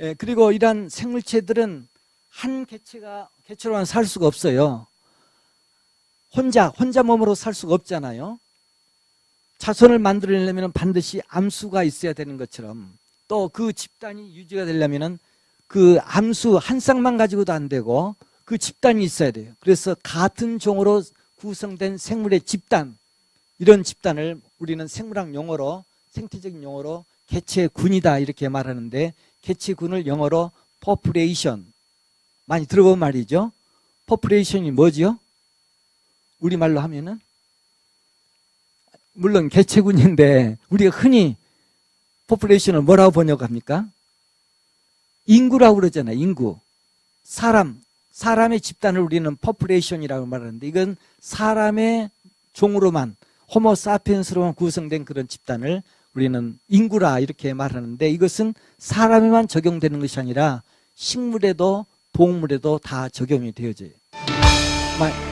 예, 그리고 이러한 생물체들은 한 개체가 개체로만 살 수가 없어요. 혼자 혼자 몸으로 살 수가 없잖아요. 자손을 만들려면 반드시 암수가 있어야 되는 것처럼 또 그 집단이 유지가 되려면은 그 암수 한 쌍만 가지고도 안 되고 그 집단이 있어야 돼요. 그래서 같은 종으로 구성된 생물의 집단 이런 집단을 우리는 생물학 용어로 생태적인 용어로 개체 군이다 이렇게 말하는데 개체군을 영어로 population 많이 들어본 말이죠. population이 뭐지요? 우리말로 하면은 물론 개체군인데 우리가 흔히 population을 뭐라고 번역합니까? 인구라고 그러잖아요. 인구. 사람. 사람의 집단을 우리는 population이라고 말하는데 이건 사람의 종으로만 호모 사피엔스로만 구성된 그런 집단을 우리는 인구라 이렇게 말하는데 이것은 사람에만 적용되는 것이 아니라 식물에도 동물에도 다 적용이 되어져요. 마-